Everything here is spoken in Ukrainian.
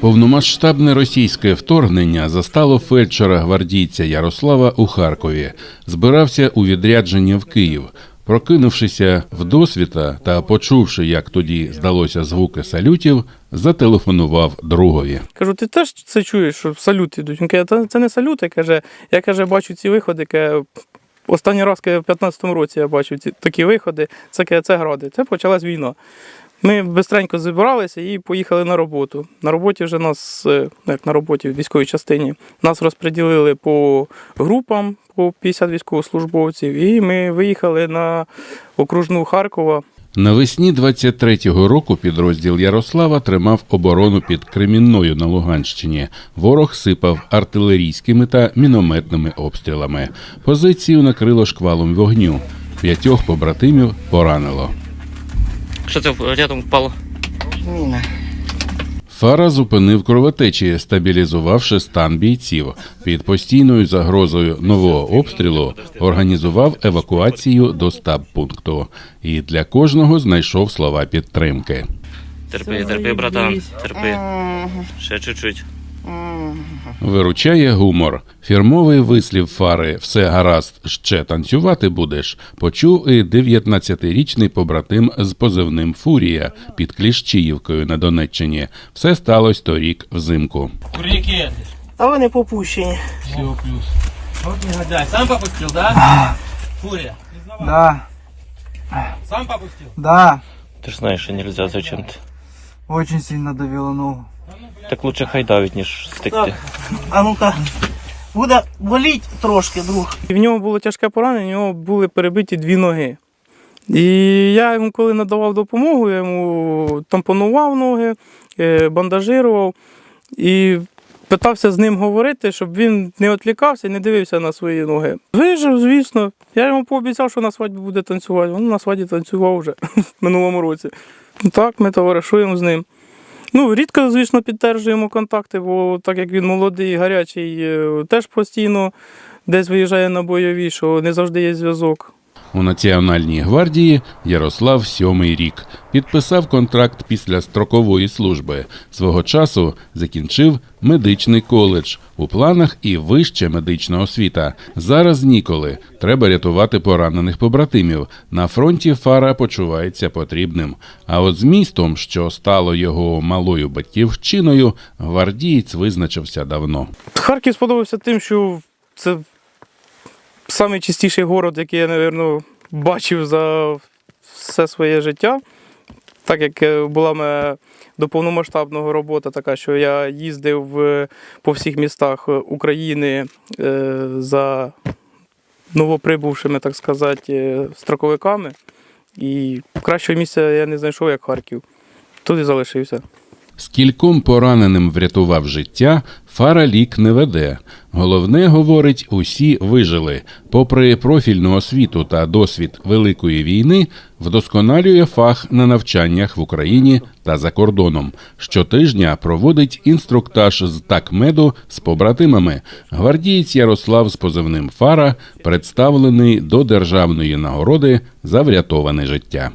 Повномасштабне російське вторгнення застало фельдшера гвардійця Ярослава у Харкові. Збирався у відрядження в Київ. Прокинувшися в досвіта та почувши, як тоді здалося звуки салютів, зателефонував другові. Кажу, ти теж це чуєш, що салюти йдуть? Він каже, «Та це не салюти. Каже, я каже, бачу ці виходи. Каже, останній раз каже, в 15-му році я бачив ці такі виходи. Це каже, це гради. Це почалась війна. Ми бистренько зібралися і поїхали на роботу. На роботі вже нас, е, ну, як на роботі в військовій частині, нас розподілили по групам по 50 військовослужбовців, і ми виїхали на окружну Харкова. Навесні 23-го року підрозділ Ярослава тримав оборону під Кремінною на Луганщині. Ворог сипав артилерійськими та мінометними обстрілами. Позицію накрило шквалом вогню. П'ятьох побратимів поранило. Що це рядом впало? Міна. Фара зупинив кровотечі, стабілізувавши стан бійців. Під постійною загрозою нового обстрілу організував евакуацію до стаб-пункту і для кожного знайшов слова підтримки. Терпи, терпи, братан, терпи. Ще чуть-чуть. Виручає гумор. Фірмовий вислів фари Все гаразд, ще танцювати будеш. Почув і 19-річний побратим з позивним Фурія під Кліщіївкою на Донеччині. Все сталося торік взимку. Турники. А вони попущені. Все, плюс. Вот негодяй. Сам попустил, да? Фурия. Да, Сам попустил? да, Ти ж знаєш, що нельзя зачем-то. очень сильно давило ногу. Так лучше хай давить, ніж стекти. А ну-ка. Буде боліть трошки, друг. І в нього було тяжке поранення, в нього були перебиті дві ноги. І я йому, коли надавав допомогу, я йому тампонував ноги, е, бандажирував і питався з ним говорити, щоб він не відлікався і не дивився на свої ноги. Вижив, звісно. Я йому пообіцяв, що на свадьбі буде танцювати. Він на свадьбі танцював вже в минулому році. Так, ми товаришуємо з ним. Ну, рідко, звісно, підтверджуємо контакти, бо так як він молодий, гарячий, е, теж постійно десь виїжджає на бойові, що не завжди є зв'язок. У Національній гвардії Ярослав сьомий рік підписав контракт після строкової служби. Свого часу закінчив медичний коледж. У планах і вища медична освіта. Зараз ніколи. Треба рятувати поранених побратимів. На фронті Фара почувається потрібним. А от з містом, що стало його малою батьківщиною, гвардієць визначився давно. Харків сподобався тим, що це найчистіший город, який я, мабуть, бачив за все своє життя. Так як е, була мене до повномасштабного робота така, що я їздив е, по всіх містах е, України за новоприбувшими, так сказати, строковиками. І кращого місця я не знайшов, як Харків. Тут і залишився. Скільком пораненим врятував життя, фара лік не веде. Головне, говорить, усі вижили. Попри профільну освіту та досвід Великої війни, вдосконалює фах на навчаннях в Україні та за кордоном. Щотижня проводить інструктаж з такмеду з побратимами. Гвардієць Ярослав з позивним Фара представлений до державної нагороди за врятоване життя.